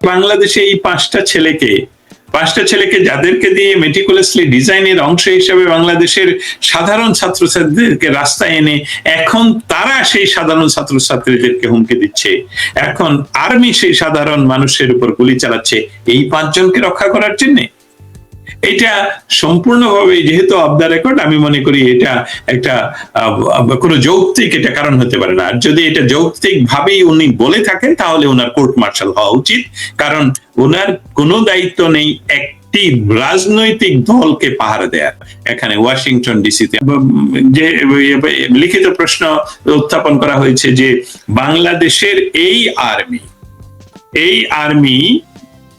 বাংলাদেশে এই পাঁচটা ছেলেকে পাঁচটা ছেলেকে যাদেরকে দিয়ে মেটিকুলাসলি ডিজাইনের অংশ হিসেবে বাংলাদেশের সাধারণ ছাত্রছাত্রীদেরকে রাস্তায় এনে এখন তারা সেই সাধারণ ছাত্রছাত্রীদেরকে হুমকি দিচ্ছে। এখন আর্মি সেই সাধারণ মানুষের উপর গুলি চালাচ্ছে। এই পাঁচজনকে রক্ষা করার জন্যে এটা সম্পূর্ণভাবে যেহেতু অফ দ্য রেকর্ড আমি মনে করি এটা একটা কোনো যৌক্তিক এটা কারণ হতে পারে না। আর যদি এটা যৌক্তিক ভাবেই উনি বলে থাকেন, তাহলে ওনার কোর্ট মার্শাল হওয়া উচিত। কারণ ওনার কোনো দায়িত্ব নেই একটি রাজনৈতিক দলকে পাহারা দেয়ার। এখানে ওয়াশিংটন ডিসিতে যে, লিখিত প্রশ্ন উত্থাপন করা হয়েছে যে বাংলাদেশের এই আর্মি এই আর্মি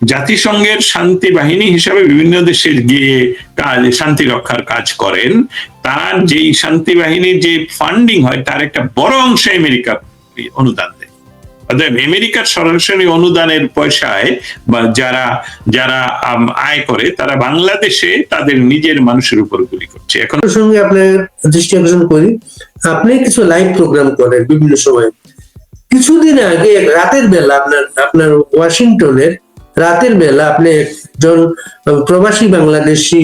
জাতিসংঘের শান্তি বাহিনী হিসাবে বিভিন্ন দেশে গিয়ে কাজ, শান্তি রক্ষার কাজ করেন। তার যেই শান্তি বাহিনীর যে ফান্ডিং হয়, তার একটা বড় অংশ আমেরিকা অনুদান আমেরিকার সরাসরি অনুদানের পয়সায় বা যারা যারা আয় করে, তারা বাংলাদেশে তাদের নিজের মানুষের উপর গুলি করছে। এখন প্রসঙ্গে আপনার দৃষ্টি আকর্ষণ করি। আপনি কিছু লাইভ প্রোগ্রাম করেন বিভিন্ন সময়। কিছুদিন আগে, রাতের বেলা আপনার আপনার ওয়াশিংটনের রাতের বেলা আপনি একজন প্রবাসী বাংলাদেশি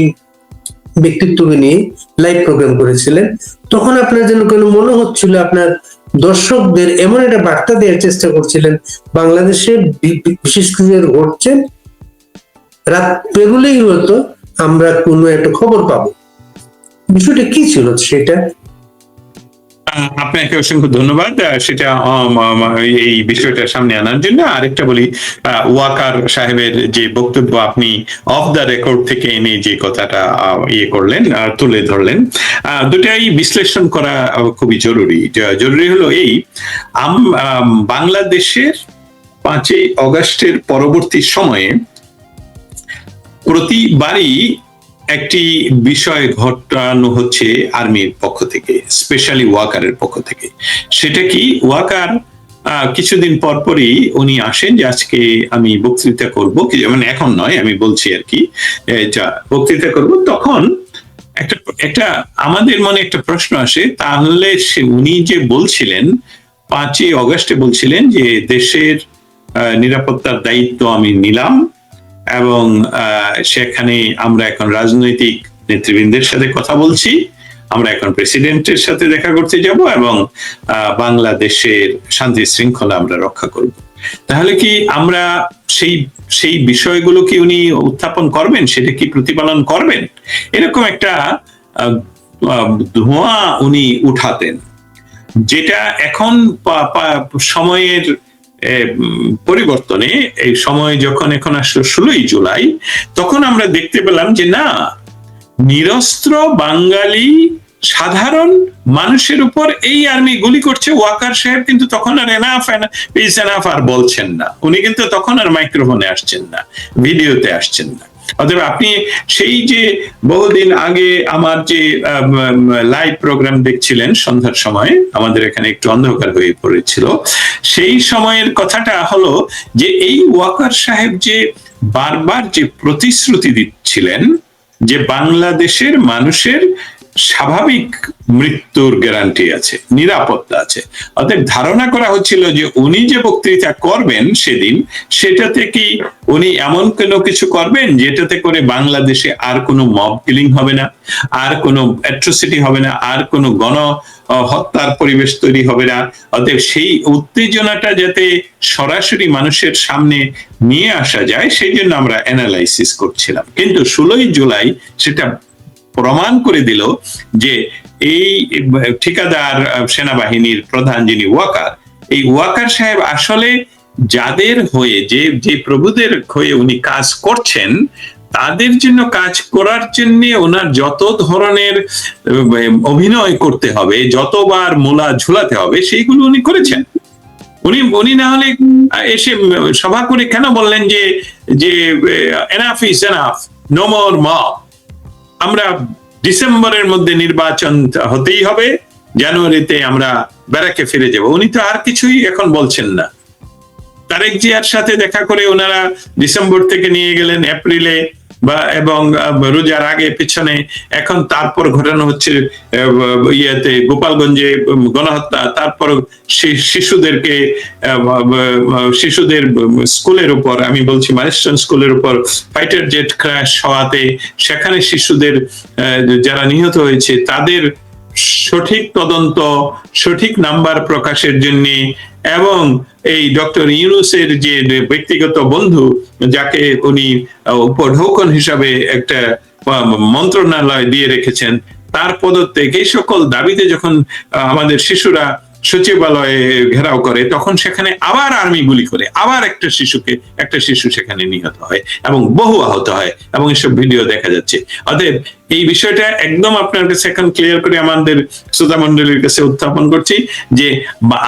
ব্যক্তিত্বকে নিয়ে লাইভ প্রোগ্রাম করেছিলেন। তখন আপনার যেন কোনো মনে হচ্ছিল আপনার দর্শকদের এমন একটা বার্তা দেওয়ার চেষ্টা করছিলেন, বাংলাদেশে বিশেষ কিছু ঘটছে, রাত পেরুলেই হয়তো আমরা কোনো একটা খবর পাবো। বিষয়টা কি ছিল সেটা আপনাকে অসংখ্য ধন্যবাদ। সেটা এই বিষয়টা সামনে আনার জন্য। আরেকটা বলি ওয়াকার সাহেবের যে বক্তব্য আপনি অফ দ্য রেকর্ড থেকে এনে যে কথাটা ইয়ে করলেন তুলে ধরলেন দুটাই বিশ্লেষণ করা খুবই জরুরি। জরুরি হলো এই আম, বাংলাদেশের পাঁচই অগস্টের পরবর্তী সময়ে প্রতিবারই একটি বিষয় ঘটানো হচ্ছে আর্মির পক্ষ থেকে স্পেশালি ওয়াকারের পক্ষ থেকে। সেটা কি? ওয়াকার কিছুদিন পর পরই উনি আসেন যে আজকে আমি বক্তৃতা করব। মানে এখন নয়, আমি বলছি আর কি। এটা বক্তৃতা করব। তখন একটা একটা আমাদের মনে একটা প্রশ্ন আসে, তাহলে উনি যে বলছিলেন, পাঁচই অগস্টে বলছিলেন যে দেশের নিরাপত্তার দায়িত্ব আমি নিলাম এবং সেখানে আমরা এখন রাজনৈতিক নেতৃবৃন্দের সাথে কথা বলছি। আমরা এখন প্রেসিডেন্টের সাথে দেখা করতে যাব এবং বাংলাদেশের শান্তি শৃঙ্খলা আমরা রক্ষা করব। তাহলে কি আমরা সেই সেই বিষয়গুলো কি উনি উত্থাপন করবেন? সেটা কি প্রতিপালন করবেন? এরকম একটা ধোঁয়া উনি উঠাতেন। যেটা এখন সময়ের পরিবর্তনে এই সময় যখন এখন আসলো ষোলোই জুলাই, তখন আমরা দেখতে পেলাম যে না, নিরস্ত্র বাঙালি সাধারণ মানুষের উপর এই আর্মি গুলি করছে। ওয়াকার সাহেব কিন্তু তখন আর এনাফ এনাফ আর বলছেন না। উনি কিন্তু তখন আর মাইক্রোফোনে আসছেন না ভিডিওতে আসছেন না। অতএব আপনি সেই যে বহুদিন আগে আমার যে লাইভ প্রোগ্রাম দেখছিলেন সন্ধ্যার সময়, আমাদের এখানে একটু অন্ধকার হয়ে পড়েছিল, সেই সময়ের কথাটা হলো যে এই ওয়াকার সাহেব যে বারবার যে প্রতিশ্রুতি দিচ্ছিলেন যে বাংলাদেশের মানুষের স্বাভাবিক মৃত্যুর গ্যারান্টি আছে, নিরাপত্তা আছে। অতএব ধারণা করা হচ্ছিল যে উনি যে বক্তৃতা করবেন সেদিন, সেটাতে কি উনি এমন কোনো কিছু করবেন যেটাতে করে বাংলাদেশে আর কোনো মব কিলিং হবে না, আর কোনো অ্যাট্রোসিটি হবে না, আর কোনো গণ হত্যার পরিবেশ তৈরি হবে না? অতএব সেই উত্তেজনাটা যাতে সরাসরি মানুষের সামনে নিয়ে আসা যায়, সেই জন্য আমরা অ্যানালাইসিস করছিলাম। কিন্তু ষোলোই জুলাই সেটা প্রমাণ করে দিল যে এই ঠিকাদার সেনাবাহিনীর প্রধান যিনি ওয়াকার, এই ওয়াকার সাহেব আসলে যাদের হয়ে যে যে প্রভুদের হয়ে উনি কাজ করছেন, তাদের জন্য কাজ করার জন্য ওনার যত ধরনের অভিনয় করতে হবে, যতবার মোলা ঝুলাতে হবে, সেইগুলো উনি করেছেন। উনি উনি না হলে এসে সভা করে কেন বললেন যে যে enough is enough no more mob আমরা ডিসেম্বরের মধ্যে নির্বাচন হতেই হবে, জানুয়ারিতে আমরা ব্যারাকে ফিরে যাব। উনি তো আর কিছুই এখন বলছেন না। তারেক জিয়ার সাথে দেখা করে ওনারা ডিসেম্বর থেকে নিয়ে গেলেন, এপ্রিলে বা এবং রোজার আগে, পিছনে, এখন তারপর ঘটানো হচ্ছে ইয়েতে, গোপালগঞ্জে গণহত্যা, তারপর শিশুদেরকে শিশুদের স্কুলের উপর, আমি বলছি মাইলস্টোন স্কুলের উপর ফাইটার জেট ক্র্যাশ হওয়াতে, সেখানে শিশুদের যারা নিহত হয়েছে, তাদের সঠিক তদন্ত, সঠিক নাম্বার প্রকাশের জন্য এবং এই ডক্টর ইউনুসের যে ব্যক্তিগত বন্ধু, যাকে উনি উপঢৌকন হিসাবে একটা মন্ত্রণালয় দিয়ে রেখেছেন, তার পদত্যাগ, এই সকল দাবিতে যখন আমাদের শিশুরা সচিবালয়ে ঘেরাও করে, তখন সেখানে আবার আর্মি গুলি করে, আবার একটা শিশুকে, একটা শিশু সেখানে নিহত হয় এবং বহু আহত হয় এবং এসব ভিডিও দেখা যাচ্ছে। অতএব এই বিষয়টা একদম আপনার কাছে এখন ক্লিয়ার করে আমাদের শ্রোতা মন্ডলীর কাছে উত্থাপন করছি যে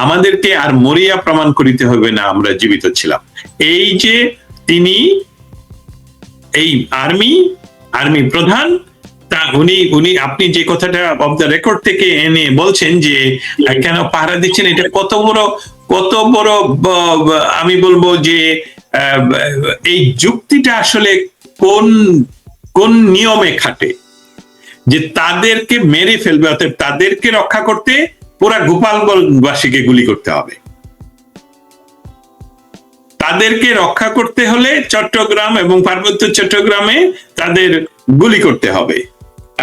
আমাদেরকে আর মরিয়া প্রমাণ করিতে হবে না, আমরা জীবিত ছিলাম। এই যে তিনি, এই আর্মি আর্মি প্রধান তা উনি উনি আপনি যে কথাটা অফ দ্য রেকর্ড থেকে এনে বলছেন যে কেন পাহারা দিচ্ছেন? এটা কত বড় কত বড় আমি বলব যে এই যুক্তিটা আসলে কোন কোন নিয়মে খাটে? যে তাদেরকে মেরে ফেলবে অর্থাৎ তাদেরকে রক্ষা করতে পুরা গোপালগঞ্জবাসীকে গুলি করতে হবে। তাদেরকে রক্ষা করতে হলে চট্টগ্রাম এবং পার্বত্য চট্টগ্রামে তাদের গুলি করতে হবে।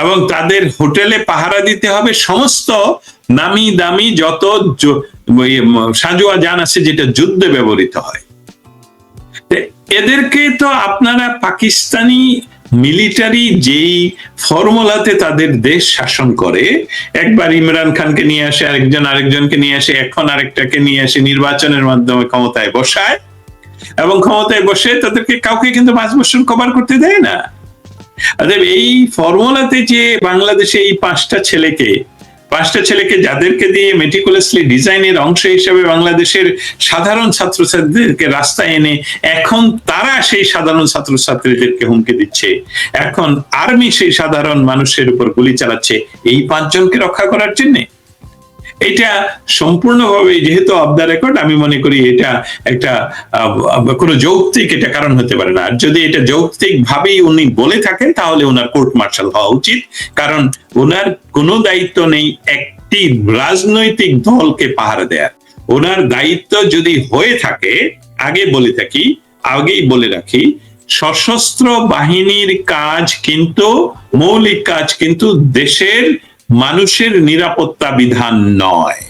এবং তাদের হোটেলে পাহারা দিতে হবে সমস্ত নামি দামি যত সাঁজোয়া যান আছে যেটা যুদ্ধে ব্যবহৃত হয়। এদেরকে তো আপনারা পাকিস্তানি মিলিটারি যেই ফর্মুলাতে তাদের দেশ শাসন করে, একবার ইমরান খানকে নিয়ে আসে, আরেকজন আরেকজনকে নিয়ে আসে, এখন আরেকটাকে নিয়ে আসে নির্বাচনের মাধ্যমে ক্ষমতায় বসায়। এবং ক্ষমতায় বসে তাদেরকে কাউকে কিন্তু পাঁচ বছর কভার করতে দেয় না। অতএব এই ফর্মুলাতে যে বাংলাদেশে এই পাঁচটা ছেলেকে পাঁচটা ছেলেকে যাদেরকে দিয়ে মেটিকুলাসলি ডিজাইনের অংশ হিসেবে বাংলাদেশের সাধারণ ছাত্রছাত্রীদেরকে রাস্তায় এনে এখন তারা সেই সাধারণ ছাত্রছাত্রীদেরকে হুমকি দিচ্ছে। এখন আর্মি সেই সাধারণ মানুষের উপর গুলি চালাচ্ছে। এই পাঁচজনকে রক্ষা করার জন্যে এটা সম্পূর্ণভাবে যেহেতু অফ দ্য রেকর্ড আমি মনে করি এটা একটা কোনো যৌক্তিক এটা কারণ হতে পারে না। আর যদি এটা যৌক্তিক ভাবেই উনি বলে থাকেন, তাহলে ওনার কোর্ট মার্শাল হওয়া উচিত। কারণ ওনার কোনো দায়িত্ব নেই একটি রাজনৈতিক দলকে পাহারা দেয়ার। ওনার দায়িত্ব যদি হয়ে থাকে, আগে বলে থাকি, আগেই বলে রাখি, সশস্ত্র বাহিনীর কাজ কিন্তু, মৌলিক কাজ কিন্তু দেশের মানুষের নিরাপত্তা বিধান নয়।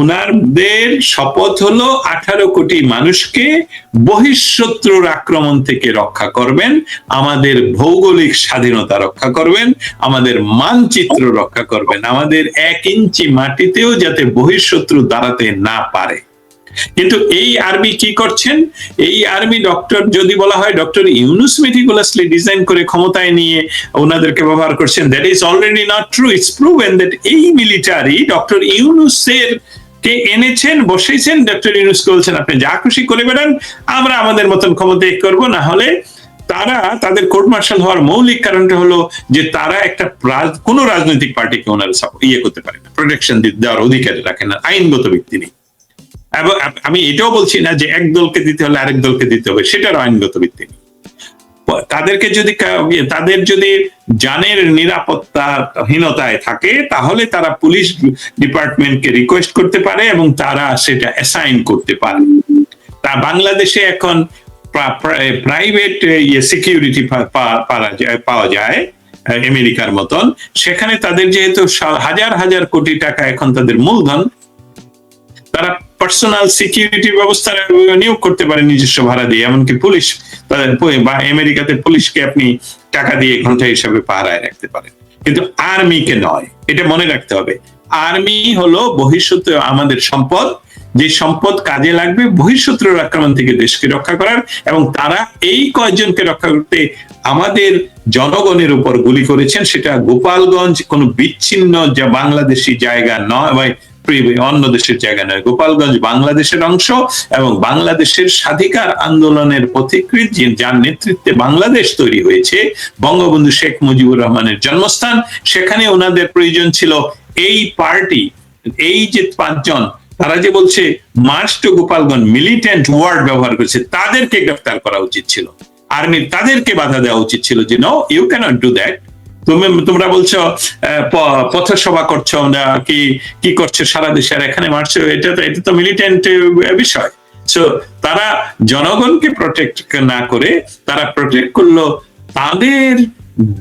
ওনারদের শপথ হলো আঠারো কোটি মানুষকে বহিঃশত্রুর আক্রমণ থেকে রক্ষা করবেন, আমাদের ভৌগোলিক স্বাধীনতা রক্ষা করবেন, আমাদের মানচিত্র রক্ষা করবেন, আমাদের এক ইঞ্চি মাটিতেও যাতে বহিঃশত্রু দাঁড়াতে না পারে। কিন্তু এই আর্মি কি করছেন? এই আর্মি ডক্টর যদি বলা হয় ডক্টর ইউনুস মেটিকুলাসলি ডিজাইন করে ক্ষমতায় নিয়ে ওনাদেরকে ব্যবহার করছেন। That is already not true it's proven that এই মিলিটারি ডক্টর ইউনুসের কে এনেছেন, বসেছেন ডক্টর ইউনুসকে বলছেন, আপনি যা খুশি করে বেড়ান, আমরা আমাদের মতন ক্ষমতায় করব। না হলে তারা, তাদের কোর্ট মার্শাল হওয়ার মৌলিক কারণটা হলো যে তারা একটা কোনো রাজনৈতিক পার্টিকে ওনারা ইয়ে করতে পারে না। প্রোটেকশন দেওয়ার অধিকার রাখেন না। আইনগত ব্যক্তি নেই। এবং আমি এটাও বলছি না যে এক দলকে দিতে হলে আরেক দলকে দিতে হবে সেটার আইনগত ভিত্তি নেই। তাদেরকে যদি ইয়ে, তাদের যদি জানের নিরাপত্তাহীনতায় থাকে তাহলে তারা পুলিশ ডিপার্টমেন্টকে রিকোয়েস্ট করতে পারে এবং তারা সেটা অ্যাসাইন করতে পারে। তা বাংলাদেশে এখন প্রাইভেট ইয়ে সিকিউরিটি পাওয়া যায় আমেরিকার মতন। সেখানে তাদের যেহেতু হাজার হাজার কোটি টাকা এখন তাদের মূলধন তারা পার্সোনাল সিকিউরিটি ব্যবস্থা নিয়োগ করতে পারে নিজস্ব ভাড়া দিয়ে, এমনকি পুলিশ তাদের বা আমেরিকাতে পুলিশকে আপনি টাকা দিয়ে ঘণ্টা হিসাবে পাহারায় রাখতে পারেন। কিন্তু আর্মিকে নয়, এটা মনে রাখতে হবে। আর্মি হলো বহিঃশত্রু আমাদের সম্পদ, যে সম্পদ কাজে লাগবে বহিঃশত্রুর আক্রমণ থেকে দেশকে রক্ষা করার এবং তারা এই কয়েকজনকে রক্ষা করতে আমাদের জনগণের উপর গুলি করেছেন, সেটা গোপালগঞ্জ, কোনো বিচ্ছিন্ন যা বাংলাদেশি জায়গা নয় অন্য দেশের জায়গা নয়, গোপালগঞ্জ বাংলাদেশের অংশ এবং বাংলাদেশের স্বাধিকার আন্দোলনের পথিকৃত যার নেতৃত্বে বাংলাদেশ তৈরি হয়েছে, বঙ্গবন্ধু শেখ মুজিবুর রহমানের জন্মস্থান। সেখানে ওনাদের প্রয়োজন ছিল এই পার্টি, এই যে পাঁচজন, তারা যে বলছে, march to Gopalganj militant word ব্যবহার করেছে, তাদেরকে গ্রেফতার করা উচিত ছিল। আর্মির তাদেরকে বাধা দেওয়া উচিত ছিল যে no you can't do that তুমি তোমরা বলছো আহ, প- পথসভা করছ আমরা কি কি করছ সারা দেশে? আর এখানে মারছো এটা তো এটা তো মিলিটেন্ট বিষয়। সো তারা জনগণকে প্রোটেক্ট না করে তারা প্রোটেক্ট করল তাদের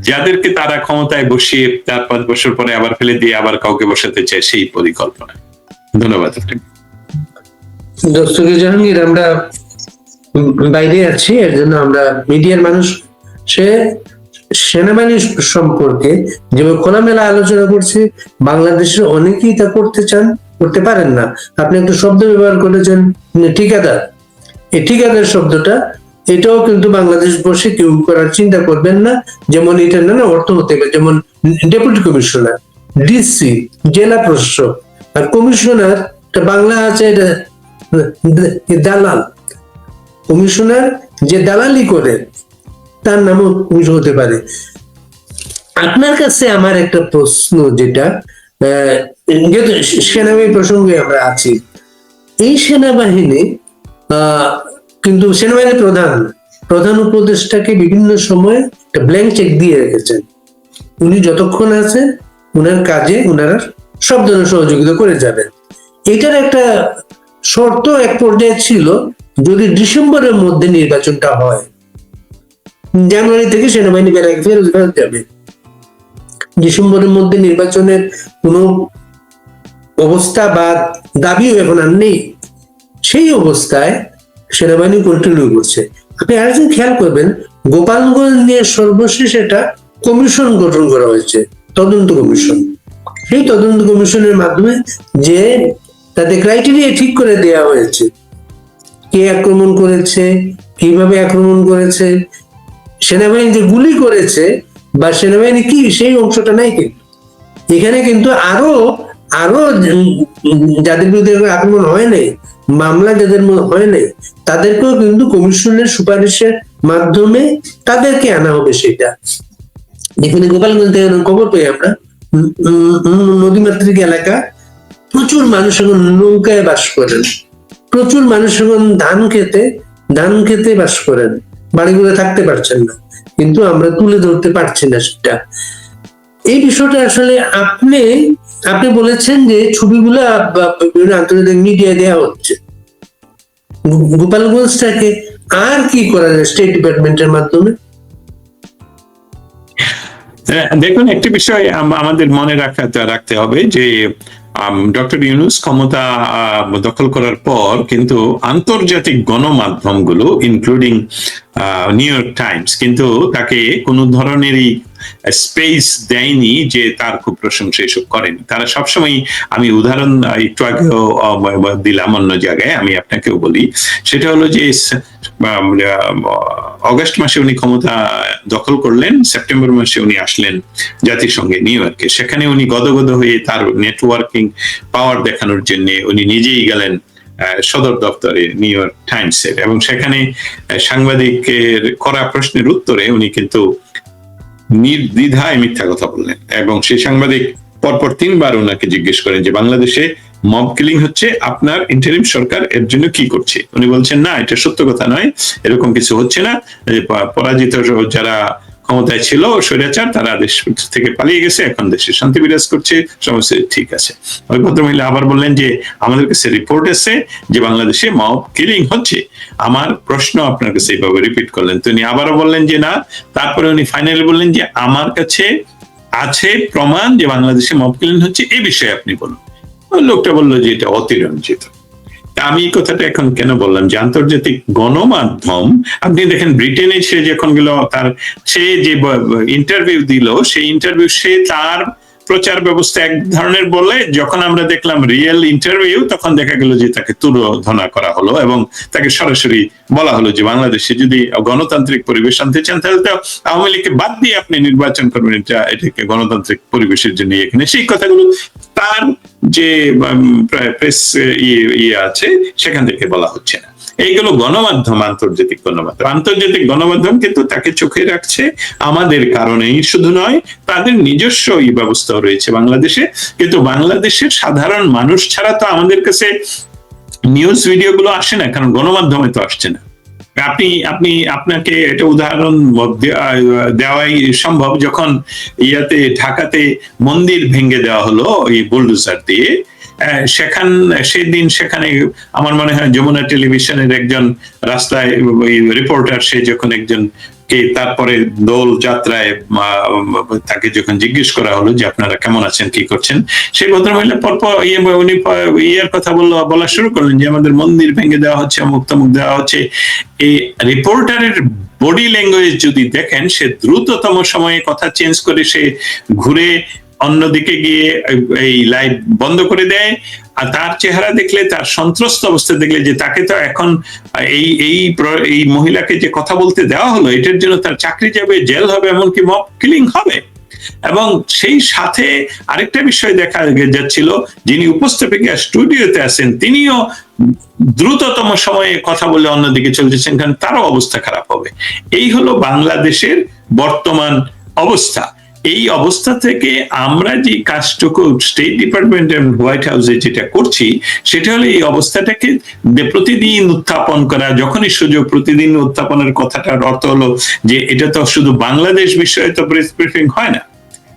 যাদেরকে তারা ক্ষমতায় বসিয়ে চার পাঁচ বছর পরে আবার ফেলে দিয়ে আবার কাউকে বসাতে চায় সেই পরিকল্পনা। ধন্যবাদ। দর্শক জাহাঙ্গীর আমরা বাইরে আছি এর জন্য আমরা মিডিয়ার মানুষ সে সেনাবাহিনী সম্পর্কে যেভাবে খোলামেলা আলোচনা করছে, বাংলাদেশের অনেকেই তা করতে চান, করতে পারেন না। আপনি একটা শব্দ ব্যবহার করেছেন ঠিকাদার। এই ঠিকাদার শব্দটা, এটাও কিন্তু বাংলাদেশ বসে কেউ করার চিন্তা করবেন না, যেমন এটা না অর্থ হতে পারে, যেমন ডেপুটি কমিশনার, ডিসি, জেলা প্রশাসক, আর কমিশনার বাংলা আছে এটা দালাল। কমিশনার যে দালালি করে তার নামও কমিশন হতে পারে। আপনার কাছে আমার একটা প্রশ্ন যেটা যেহেতু সেনাবাহিনী প্রসঙ্গে আমরা আছি, এই সেনাবাহিনী কিন্তু সেনাবাহিনীর প্রধান প্রধান উপদেষ্টাকে বিভিন্ন সময় একটা ব্ল্যাঙ্ক চেক দিয়ে রেখেছেন। উনি যতক্ষণ আছেন উনার কাজে উনারা সব ধরনের সহযোগিতা করে যাবেন। এটার একটা শর্ত এক পর্যায়ে ছিল, যদি ডিসেম্বরের মধ্যে নির্বাচনটা হয় জানুয়ারি থেকে সেনাবাহিনী বেড়াকে ফেরত ফেরত যাবে। ডিসেম্বরের মধ্যে নির্বাচনের কোনো অবস্থা বা দাবিও এখন আর নেই। সেই অবস্থায় সেনাবাহিনী কন্টিনিউ করছে আপনি আরেকদিন খেয়াল করবেন, গোপালগঞ্জ নিয়ে সর্বশেষ এটা কমিশন গঠন করা হয়েছে, তদন্ত কমিশন। সেই তদন্ত কমিশনের মাধ্যমে যে তাদের ক্রাইটেরিয়া ঠিক করে দেওয়া হয়েছে। কে আক্রমণ করেছে, কীভাবে আক্রমণ করেছে সেনাবাহিনী যে গুলি করেছে বা সেনাবাহিনী কি সেই অংশটা নাই কিন্তু এখানে কিন্তু আরও আরও যাদের বিরুদ্ধে আক্রমণ হয় নাই, মামলা যাদের হয় নাই, তাদেরকেও কিন্তু কমিশনের সুপারিশের মাধ্যমে তাদেরকে আনা হবে সেটা। এখানে গোপালগঞ্জ থেকে খবর পাই আমরা। নদীমাতৃক এলাকা, প্রচুর মানুষ এখন নৌকায় বাস করেন। প্রচুর মানুষ এখন ধান খেতে ধান খেতে বাস করেন। বাড়িগুলো থাকতে পারছেন না কিন্তু আমরা তুলে ধরতে পারছি না সেটা। এই বিষয়টা আসলে আপনি আপনি বলেছেন যে ছবিগুলা বিভিন্ন আন্তর্জাতিক মিডিয়া দেওয়া হচ্ছে। গোপালগঞ্জটাকে আর কি করা যায় স্টেট ডিপার্টমেন্টের মাধ্যমে? হ্যাঁ, দেখুন একটি বিষয় আমাদের মনে রাখা রাখতে হবে যে ডক্টর ইউনুস ক্ষমতা দখল করার পর কিন্তু আন্তর্জাতিক গণমাধ্যমগুলো ইনক্লুডিং নিউ ইয়র্ক টাইমস কিন্তু তাকে কোনো ধরনেরই স্পেস দেয়নি যে তার খুব প্রশংসা এসব করেন। তারা সবসময় আমি উদাহরণ, একটু আগেও দিলাম অন্য জায়গায়, আমি আপনাকেও বলি। সেটা হলো যে অগস্ট মাসে উনি ক্ষমতা দখল করলেন, সেপ্টেম্বর মাসে উনি আসলেন জাতিসংঘে নিউ ইয়র্কে সেখানে উনি গদগদ হয়ে তার নেটওয়ার্কিং পাওয়ার দেখানোর জন্য উনি নিজেই গেলেন সদর দপ্তরে নিউ ইয়র্ক টাইমসের এবং সেখানে সাংবাদিকের করা প্রশ্নের উত্তরে উনি কিন্তু নির্দ্বিধায় মিথ্যা কথা বললেন। এবং সেই সাংবাদিক পরপর তিনবার ওনাকে জিজ্ঞেস করেন যে, বাংলাদেশে মব কিলিং হচ্ছে, আপনার ইন্টারিম সরকার এর জন্য কি করছে? উনি বলছেন, না, এটা সত্য কথা নয়, এরকম কিছু হচ্ছে না। পরাজিত যারা ক্ষমতায় ছিল, স্বৈরাচার, তারা দেশ থেকে পালিয়ে গেছে, এখন দেশে শান্তি বিরাজ করছে, সমস্ত ঠিক আছে। ওই ভদ্রমহিলা আবার বললেন যে, আমাদের কাছে রিপোর্ট এসে যে বাংলাদেশে মব কিলিং হচ্ছে। আমার প্রশ্ন আপনার কাছে এইভাবে রিপিট করলেন। তো উনি আবারও বললেন যে, না। তারপরে উনি ফাইনালি বললেন যে, আমার কাছে আছে প্রমাণ যে বাংলাদেশে মব কিলিং হচ্ছে এই বিষয়ে আপনি বলুন। লোকটা বলল যে, এটা অতিরঞ্জিত। আমি এই কথাটা এখন কেন বললাম? যে আন্তর্জাতিক গণমাধ্যম, আপনি দেখেন ব্রিটেনে সে যখন গেল, তার সে যে ইন্টারভিউ দিল, সেই ইন্টারভিউ সে তার প্রচার ব্যবস্থা এক ধরনের বলে যখন আমরা দেখলাম রিয়েল ইন্টারভিউ তখন দেখা গেল যে তাকে তুলোধনা করা হলো এবং তাকে সরাসরি বলা হলো যে বাংলাদেশে যদি গণতান্ত্রিক পরিবেশ আনতে চান, তাহলে তো আওয়ামী লীগকে বাদ দিয়ে আপনি নির্বাচন করবেন। এটা এটাকে গণতান্ত্রিক পরিবেশের জন্য এখানে। সেই কথাগুলো তার যে প্রেস ইয়ে ইয়ে আছে, সেখান থেকে বলা হচ্ছে না। এইগুলো গণমাধ্যম, আন্তর্জাতিক গণমাধ্যম। আন্তর্জাতিক গণমাধ্যম কিন্তু তাকে চোখে রাখছে আমাদের কারণেই শুধু নয়, তাদের নিজস্ব ই ব্যবস্থাও রয়েছে বাংলাদেশে। কিন্তু বাংলাদেশের সাধারণ মানুষ ছাড়া তো আমাদের কাছে নিউজ ভিডিও গুলো আসে না, কারণ গণমাধ্যমে তো আসছে না। আপনি আপনি, আপনাকে এটা উদাহরণ দেওয়াই সম্ভব যখন ইয়াতে, ঢাকাতে মন্দির ভেঙে দেওয়া হলো ওই বুলডোজার দিয়ে। সেখান, সেদিন সেখানে আমার মনে হয় যমুনা টেলিভিশনের একজন রাস্তায় রিপোর্টার সে যখন একজন কে তারপরে দোল যাত্রায় তাকে যখন জিজ্ঞেস করা হলো যে আপনারা কেমন আছেন, কি করছেন সেই ভদ্রমহিলা পরপর ইয়ে উনি ইয়ের কথা বলল, বলা শুরু করলেন যে আমাদের মন্দির ভেঙে দেওয়া হচ্ছে, অমুক তমুক দেওয়া হচ্ছে। এই রিপোর্টারের বডি ল্যাঙ্গুয়েজ যদি দেখেন, সে দ্রুততম সময়ে কথা চেঞ্জ করে সে ঘুরে অন্যদিকে গিয়ে এই লাইট বন্ধ করে দেয়, আর তার চেহারা দেখলে, তার সন্ত্রস্ত অবস্থা দেখলে যে তাকে তো এখন, এই এই এই মহিলাকে যে কথা বলতে দেওয়া হলো, এটার জন্য তার চাকরি যাবে, জেল হবে, এমনকি মব কিলিং হবে। এবং সেই সাথে আরেকটা বিষয় দেখা যাচ্ছিল, যিনি উপস্থাপিকা স্টুডিওতে আছেন, তিনিও দ্রুততম সময়ে কথা বলে অন্যদিকে চলে যাচ্ছেন, কারণ তারও অবস্থা খারাপ হবে। এই হলো বাংলাদেশের বর্তমান অবস্থা। এই অবস্থা থেকে আমরা যে কাজটুকু স্টেট ডিপার্টমেন্ট এবং হোয়াইট হাউসে যেটা করছি, সেটা হলো এই অবস্থাটাকে প্রতিদিন উত্থাপন করা, যখনই সুযোগ প্রতিদিন উত্থাপনের কথাটার অর্থ হলো যে এটা তো শুধু বাংলাদেশ বিষয়ে তো প্রেস ব্রিফিং হয় না।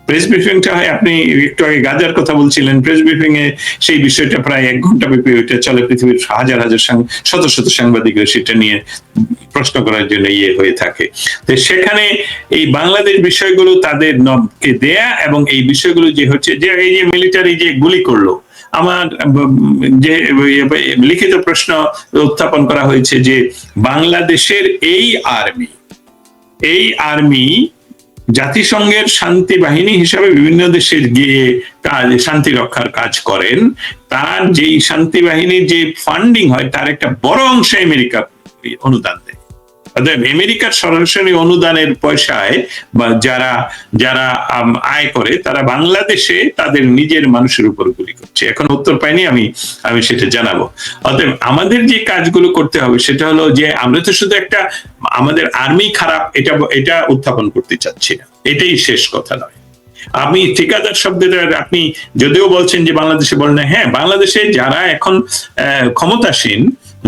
প্রেস ব্রিফিংটা হয়, আপনি একটু আগে গাজার কথা বলছিলেন প্রেস ব্রিফিং এ সেই বিষয়টা প্রায় এক ঘণ্টা ব্যাপী ওইটা চলে পৃথিবীর হাজার হাজার শত শত সাংবাদিকরা সেটা নিয়ে প্রশ্ন করার জন্য ইয়ে হয়ে থাকে। তো সেখানে এই বাংলাদেশ বিষয়গুলো তাদের নবকে দেয়া এবং এই বিষয়গুলো যে হচ্ছে, যে এই যে মিলিটারি যে গুলি করল, আমার যে লিখিত প্রশ্ন উত্থাপন করা হয়েছে যে বাংলাদেশের এই আর্মি এই আর্মি জাতিসংঘের শান্তি বাহিনী হিসাবে বিভিন্ন দেশে গিয়ে কাজ শান্তি রক্ষার কাজ করেন। তার যেই শান্তি বাহিনীর যে ফান্ডিং হয়, তার একটা বড় অংশ আমেরিকা অনুদান। আমেরিকার সরাসরি অনুদানের পয়সায় বা যারা যারা আয় করে, তারা বাংলাদেশে তাদের নিজের মানুষের উপর গুলি করছে। এখন উত্তর পাইনি, আমি আমি সেটা জানাব। অতএব আমাদের যে কাজগুলো করতে হবে, সেটা হলো যে আমরা তো শুধু একটা, আমাদের আর্মি খারাপ, এটা এটা উত্থাপন করতে চাচ্ছি না। এটাই শেষ কথা নয়। আমি ঠিকাদার শব্দটা আপনি যদিও বলছেন যে বাংলাদেশে বলেন হ্যাঁ বাংলাদেশে যারা এখন ক্ষমতাসীন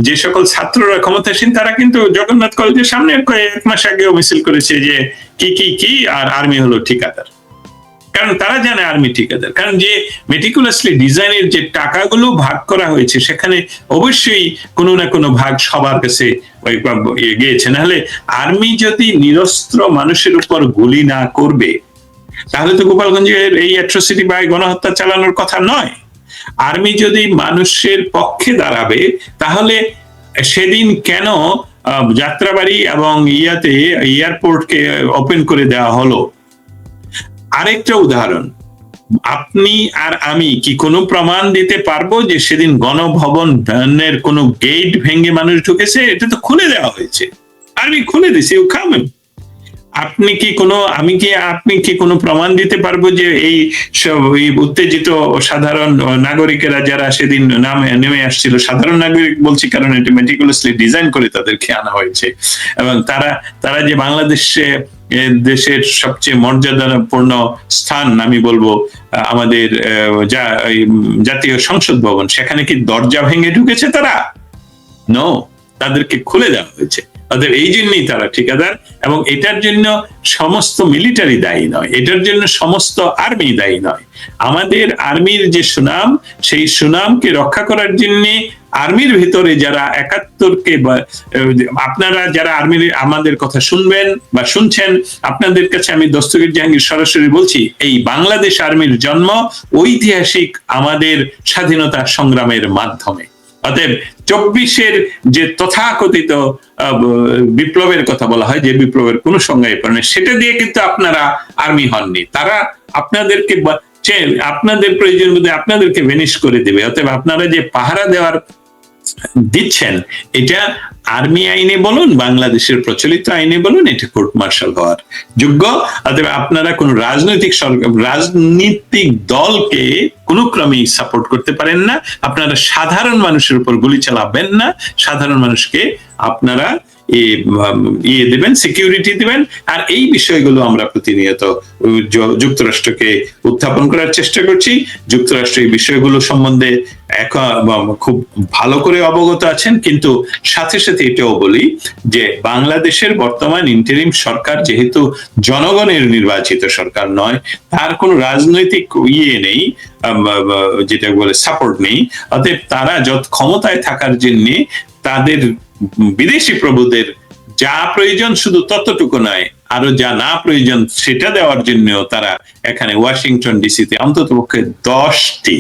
যে সকল ছাত্ররা ক্ষমতাসীন, তারা কিন্তু জগন্নাথ কলেজের সামনে কয়েক মাস আগেও মিছিল করেছে যে কি কি কি আর আর্মি হলো ঠিকাদার। কারণ তারা জানে আর্মি ঠিকাদার। কারণ যে মেটিকুলাসলি ডিজাইনের যে টাকাগুলো ভাগ করা হয়েছে, সেখানে অবশ্যই কোনো না কোনো ভাগ সবার কাছে ইয়ে গিয়েছে। নাহলে আর্মি যদি নিরস্ত্র মানুষের উপর গুলি না করবে, তাহলে তো গোপালগঞ্জের এই অ্যাট্রোসিটি বা গণহত্যা চালানোর কথা নয়। আর্মি যদি মানুষের পক্ষে দাঁড়াবে, তাহলে সেদিন কেন যাত্রাবাড়ি এবং ইয়াতে এয়ারপোর্টকে ওপেন করে দেওয়া হলো? আরেকটা উদাহরণ, আপনি আর আমি কি কোনো প্রমাণ দিতে পারব যে সেদিন গণভবনের কোনো গেট ভেঙে মানুষ ঢুকেছে? এটা তো খুলে দেওয়া হয়েছে। আর্মি খুলে দিছে ও কামেন আপনি কি কোনো, আমি কি, আপনি কি কোনো প্রমাণ দিতে পারব যে এই সব উত্তেজিত সাধারণ নাগরিকেরা যারা সেদিন নামে, নেমে আসছিল, সাধারণ নাগরিক বলছি কারণ এটা মেটিকুলাসলি ডিজাইন করে তাদেরকে আনা হয়েছে। এবং তারা তারা যে বাংলাদেশে দেশের সবচেয়ে মর্যাদাপূর্ণ স্থান, আমি বলব, আমাদের জাতীয় সংসদ ভবন, সেখানে কি দরজা ভেঙে ঢুকেছে তারা? নো তাদেরকে খুলে দেওয়া হয়েছে। অতএব এই জন্যই তারা ঠিকাদার এবং এটার জন্য সমস্ত মিলিটারি দায়ী নয়। এটার জন্য সমস্ত আর্মি দায়ী নয়। আমাদের আর্মির যে সুনাম, সেই সুনামকে রক্ষা করার জন্য আর্মির ভিতরে যারা একাত্তরকে আপনারা যারা আর্মির আমাদের কথা শুনবেন বা শুনছেন, আপনাদের কাছে আমি দস্তগীর জাহাঙ্গীর সরাসরি বলছি, এই বাংলাদেশ আর্মির জন্ম ঐতিহাসিক আমাদের স্বাধীনতা সংগ্রামের মাধ্যমে। অতএব চব্বিশের যে তথাকথিত বিপ্লবের কথা বলা হয় যে বিপ্লবের কোনো সংজ্ঞায় পড়ে না, সেটা দিয়ে কিন্তু আপনারা আর্মি হননি। তারা আপনাদেরকে আপনাদের প্রয়োজন মধ্যে আপনাদেরকে ভেনিশ করে দেবে। অতএব আপনারা যে পাহারা দেওয়ার দিচ্ছেন, এটা আর্মি আইনে বলুন, বাংলাদেশের প্রচলিত আইনে বলুন, এটা কোর্ট মার্শাল হওয়ার যোগ্য। অথবা আপনারা কোন রাজনৈতিক রাজনৈতিক দলকে কোনো ক্রমেই সাপোর্ট করতে পারেন না। আপনারা সাধারণ মানুষের উপর গুলি চালাবেন না। সাধারণ মানুষকে আপনারা ইয়ে দিবেন সিকিউরিটি দিবেন, আর এই বিষয়গুলো আমরা প্রতিনিয়ত যুক্তরাষ্ট্রকে উত্থাপন করার চেষ্টা করছি। যুক্তরাষ্ট্র এই বিষয়গুলো সম্বন্ধে খুব ভালো করে অবগত আছেন, কিন্তু সাথে সাথে এটাও বলি যে বাংলাদেশের বর্তমান ইন্টারিম সরকার যেহেতু জনগণের নির্বাচিত সরকার নয়, তার কোনো রাজনৈতিক ইয়ে নেই যেটা বলে সাপোর্ট নেই। অতএব তারা যত ক্ষমতায় থাকার জন্য তাদের বিদেশি প্রভুদের যা প্রয়োজন শুধু ততটুকু নয় আরও যা না প্রয়োজন সেটা দেওয়ার জন্য তারা এখানে ওয়াশিংটন ডিসিতে অন্তত পক্ষে দশটি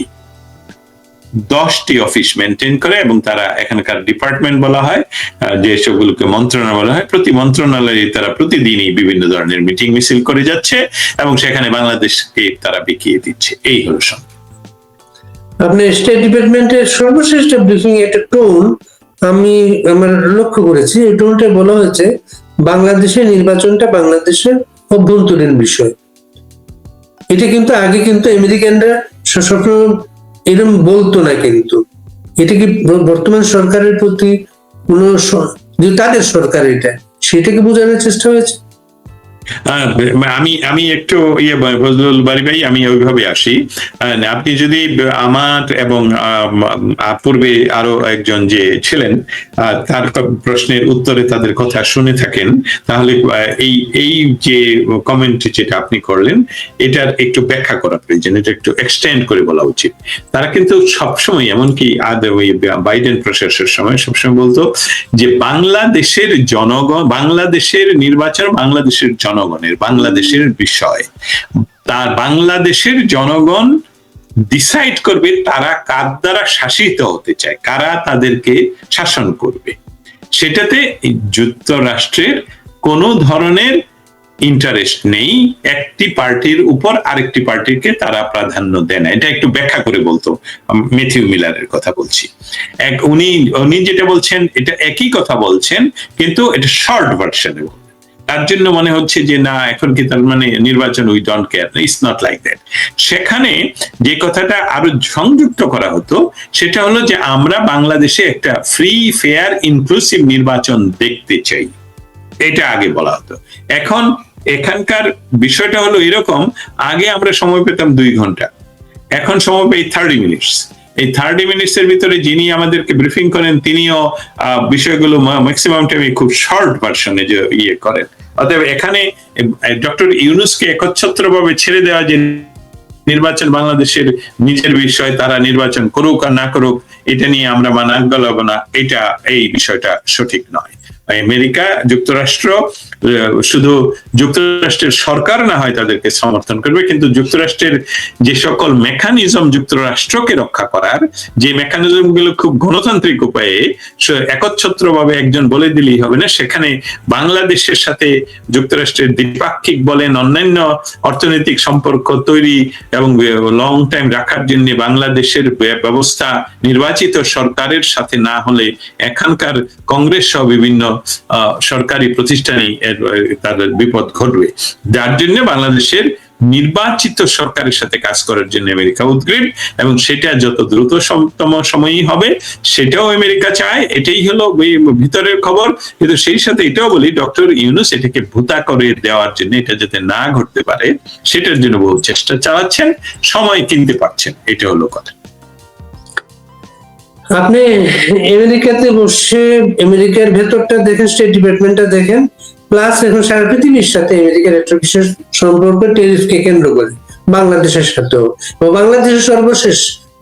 দশটি অফিস মেনটেন করে এবং তারা এখানকার ডিপার্টমেন্ট বলা হয় যে সবগুলোকে মন্ত্রণালয় বলা হয়। প্রতি মন্ত্রণালয়ে তারা প্রতিদিনই বিভিন্ন ধরনের মিটিং মিছিল করে যাচ্ছে এবং সেখানে বাংলাদেশকে তারা বিকিয়ে দিচ্ছে। এই হলো আপনি স্টেট ডিপার্টমেন্টের সর্বশেষ ব্রিফিং একটা টোন আমি, আমার লক্ষ্য করেছি এটা বলা হয়েছে বাংলাদেশের নির্বাচনটা বাংলাদেশের অভ্যন্তরীণ বিষয়। এটা কিন্তু আগে কিন্তু আমেরিকানরা সবসময় এরকম বলতো না কিন্তু। এটা কি বর্তমান সরকারের প্রতি কোন তাদের সরকার এটা, সেটাকে বোঝানোর চেষ্টা হয়েছে? আমি আমি একটু ইয়ে ফজলুল বাড়ি ভাই, আমি ওইভাবে আসি। আপনি যদি আমার এবং পূর্বে আরও একজন যে ছিলেন তার প্রশ্নের উত্তরে তাদের কথা শুনে থাকেন, তাহলে এই এই যে কমেন্ট যেটা আপনি করলেন, এটার একটু ব্যাখ্যা করা প্রয়োজন, এটা একটু এক্সটেন্ড করে বলা উচিত। তারা কিন্তু সবসময় এমনকি বাইডেন প্রশাসনের সময় সবসময় বলতো যে, বাংলাদেশের জনগণ বাংলাদেশের নির্বাচন, বাংলাদেশের জনগণের, বাংলাদেশের বিষয়। তার বাংলাদেশের জনগণ ডিসাইড করবে তারা কার দ্বারা শাসিত হতে চায়, কারা তাদেরকে শাসন করবে। সেটাতে যুক্তরাষ্ট্রের কোনো ধরনের ইন্টারেস্ট নেই, একটি পার্টির উপর আরেকটি পার্টিকে তারা প্রাধান্য দেয় না। এটা একটু ব্যাখ্যা করে বলতো মেথিউ মিলারের কথা বলছি। এক, উনি উনি যেটা বলছেন, এটা একই কথা বলছেন, কিন্তু এটা শর্ট ভার্সনে তার জন্য মনে হচ্ছে যে, না, এখন কি তার মানে নির্বাচন we don't care it's not like that সেখানে যে কথাটা আরও সংযুক্ত করা হতো, সেটা হলো যে, আমরা বাংলাদেশে একটা ফ্রি ফেয়ার ইনক্লুসিভ নির্বাচন দেখতে চাই। এটা আগে বলা হতো। এখন এখানকার বিষয়টা হলো এরকম, আগে আমরা সময় পেতাম দুই ঘণ্টা, এখন সময় পাই থার্টি মিনিটস এই থার্টি মিনিটস এর ভিতরে যিনি আমাদেরকে ব্রিফিং করেন, তিনিও বিষয়গুলো ম্যাক্সিমাম টাইমে খুব শর্ট ভার্সনে যে ইয়ে করেন। অতএব এখানে ডক্টর ইউনুসকে একচ্ছত্র ভাবে ছেড়ে দেওয়া যে নির্বাচন বাংলাদেশের নিজের বিষয়, তারা নির্বাচন করুক আর না করুক, এটা নিয়ে আমরা মানা গলাবো না, এটা, এই বিষয়টা সঠিক নয়। আমেরিকা যুক্তরাষ্ট্র শুধু যুক্তরাষ্ট্রের সরকার না হয় তাদেরকে সমর্থন করবে, কিন্তু যুক্তরাষ্ট্রের যে সকল মেকানিজম যুক্তরাষ্ট্রকে রক্ষা করার, যে মেকানিজমগুলো খুব গণতান্ত্রিক উপায়ে একচ্ছত্র ভাবে একজন বলে দিলেই হবে না, সেখানে বাংলাদেশের সাথে যুক্তরাষ্ট্রের দ্বিপাক্ষিক বলেন, অন্যান্য অর্থনৈতিক সম্পর্ক তৈরি এবং লং টাইম রাখার জন্য বাংলাদেশের ব্যবস্থা নির্বাচিত সরকারের সাথে না হলে এখানকার কংগ্রেস সহ বিভিন্ন সরকারি প্রতিষ্ঠানে এর, আহ, তার বিপদ ঘটবে। যার জন্য বাংলাদেশের নির্বাচিত সরকারের সাথে কাজ করার জন্য আমেরিকা উদ্গ্রীব এবং সেটা যত দ্রুত তম সময়ই হবে সেটাও আমেরিকা চায়। এটাই হলো ভিতরের খবর। কিন্তু সেই সাথে এটাও বলি ডক্টর ইউনুস এটাকে ভূতা করে দেওয়ার জন্য এটা যাতে না ঘটতে পারে সেটার জন্য বহু চেষ্টা চালাচ্ছেন সময় কিনতে পারছেন এটা হলো কথা। আপনি আমেরিকাতে বসে, আমেরিকার ভেতরটা দেখেন স্টেট ডিপার্টমেন্টটা দেখেন প্লাস এখন সারা পৃথিবীর সাথে আমেরিকার একটা বিশেষ সম্পর্ক টেরিফকে কেন্দ্র করে, বাংলাদেশের সাথেও। এবং বাংলাদেশের সর্বশেষ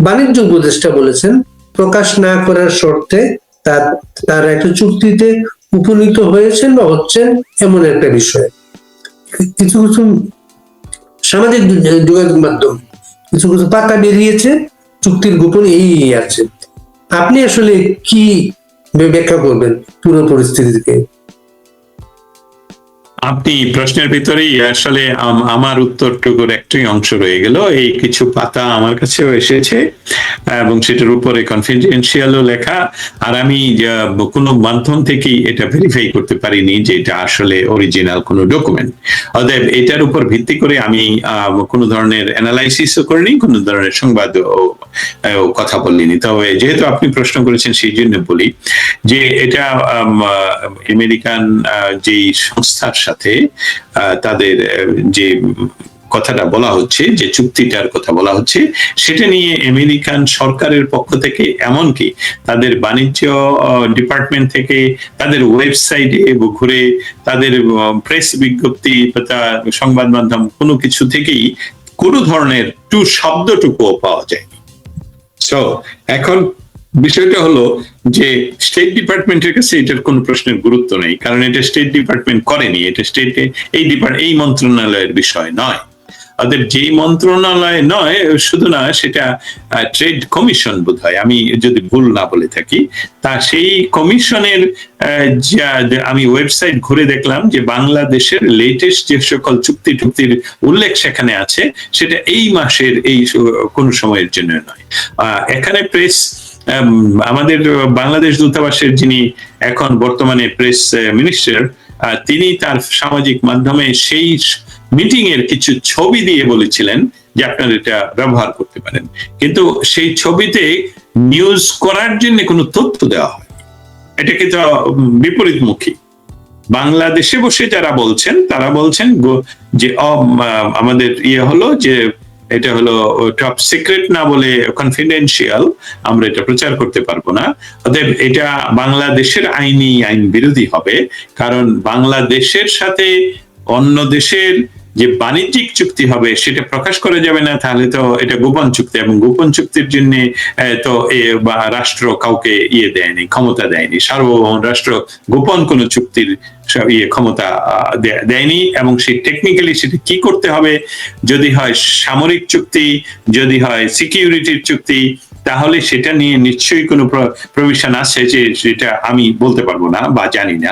বাণিজ্য উপদেষ্টা বলেছেন, প্রকাশ না করার শর্তে তার তার একটা চুক্তিতে উপনীত হয়েছেন বা হচ্ছেন এমন একটা বিষয়। কিছু কিছু সামাজিক যোগাযোগ মাধ্যম, কিছু কিছু পাতা বেরিয়েছে, চুক্তির গোপন এই এই আছে। আপনি আসলে কি ব্যাখ্যা করবেন পুরো পরিস্থিতিকে? আপনি প্রশ্নের ভিতরেই আসলে আম- আমার উত্তরটুকুর একটাই অংশ রয়ে গেল। এই কিছু পাতা আমার কাছেও এসেছে, এবং সেটার উপরে কনফিডেন্সিয়ালও লেখা। আর আমি কোনো মাধ্যম থেকেই এটা ভেরিফাই করতে পারিনি যে এটা আসলে অরিজিনাল কোনো ডকুমেন্ট অতএব এটার উপর ভিত্তি করে আমি কোনো ধরনের অ্যানালাইসিসও করিনি, কোনো ধরনের সংবাদ কথা বলিনি। তবে যেহেতু আপনি প্রশ্ন করেছেন, সেই জন্য বলি যে এটা আমেরিকান যেই সংস্থার সাথে তাদের যে কথাটা বলা হচ্ছে, যে চুক্তিটার কথা বলা হচ্ছে, সেটা নিয়ে আমেরিকান সরকারের পক্ষ থেকে, এমনকি তাদের বাণিজ্য ডিপার্টমেন্ট থেকে তাদের ওয়েবসাইটে ঘুরে তাদের প্রেস বিজ্ঞপ্তি সংবাদ মাধ্যম কোনো কিছু থেকেই কোনো ধরনের টু শব্দটুকুও পাওয়া যায় সো এখন বিষয়টা হলো যে স্টেট ডিপার্টমেন্টের কাছে এটার কোনো প্রশ্নের গুরুত্ব নেই, কারণ এটা স্টেট ডিপার্টমেন্ট করেনি, এটা স্টেটে এই ডিপার্ট এই মন্ত্রণালয়ের বিষয় নয়। ওদের যেই মন্ত্রণালয় নয়, শুধু না, সেটা ট্রেড কমিশন বোধ হয় আমি যদি ভুল না বলে থাকি, তা সেই কমিশনের যা- যা- আমি ওয়েবসাইট ঘুরে দেখলাম যে বাংলাদেশের লেটেস্ট যে সকল চুক্তি টুক্তির উল্লেখ সেখানে আছে, সেটা এই মাসের, এই, কোন সময়ের জন্য নয়। এখানে প্রেস আমাদের বাংলাদেশ দূতাবাসের যিনি এখন বর্তমানে প্রেস মিনিস্টার তিনি তার সামাজিক মাধ্যমে সেই মিটিং এর কিছু ছবি দিয়ে বলেছিলেন যে আপনারা এটা ব্যবহার করতে পারেন। কিন্তু সেই ছবিতে নিউজ করার জন্য কোনো তথ্য দেওয়া হয় এটা কিন্তু বিপরীতমুখী। বাংলাদেশে বসে যারা বলছেন, তারা বলছেন যে আমাদের ইয়ে হলো যে এটা হলো টপ সিক্রেট না বলে কনফিডেন্সিয়াল আমরা এটা প্রচার করতে পারব না। অতএব এটা বাংলাদেশের আইনি আইন বিরোধী হবে, কারণ বাংলাদেশের সাথে অন্য দেশের যে বাণিজ্যিক চুক্তি হবে সেটা প্রকাশ করা যাবে না, তাহলে তো এটা গোপন চুক্তি এবং গোপন চুক্তির জন্য তো বা রাষ্ট্র কাউকে ইয়ে দেয়নি, ক্ষমতা দেয়নি। সার্বভৌম রাষ্ট্র গোপন কোন চুক্তির ইয়ে ক্ষমতা দেয়নি এবং সেই টেকনিক্যালি সেটা কি করতে হবে? যদি হয় সামরিক চুক্তি, যদি হয় সিকিউরিটির চুক্তি, তাহলে সেটা নিয়ে নিশ্চয়ই কোনো প্রভিশন আছে যে সেটা আমি বলতে পারব না বা জানি না।